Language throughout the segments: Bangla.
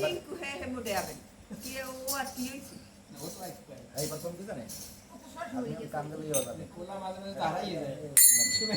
রিঙ্কু হ্যাঁ হ্যাঁ মোটে আবেন কেউ আর কি হয়েছে এই প্রথম কি জানে আপনি কান দিলে ইয়ে হবে খোলা মাঝে মাঝে দাঁড়াইয়ে যায় শুনে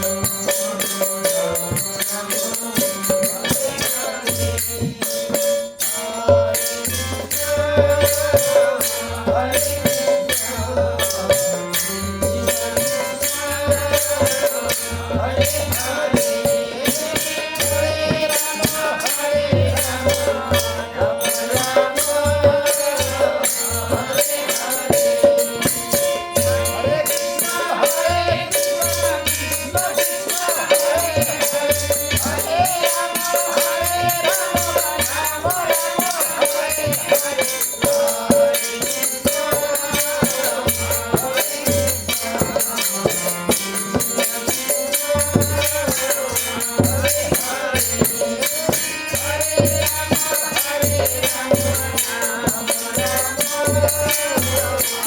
Música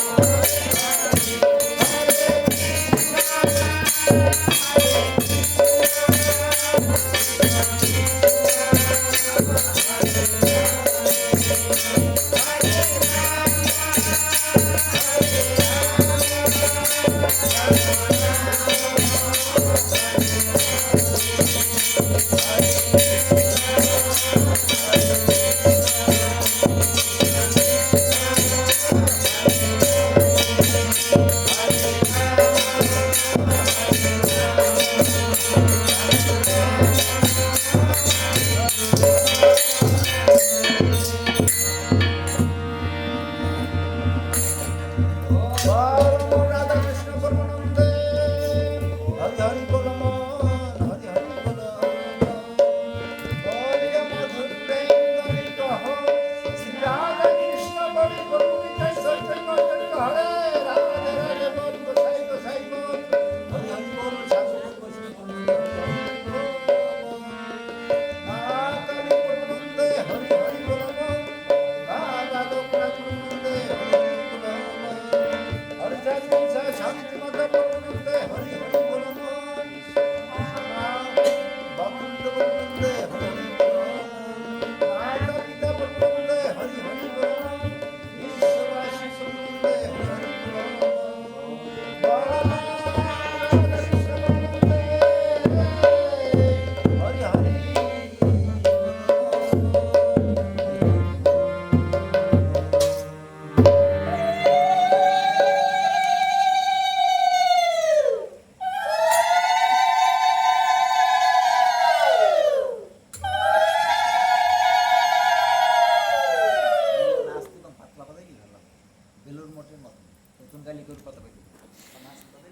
Hare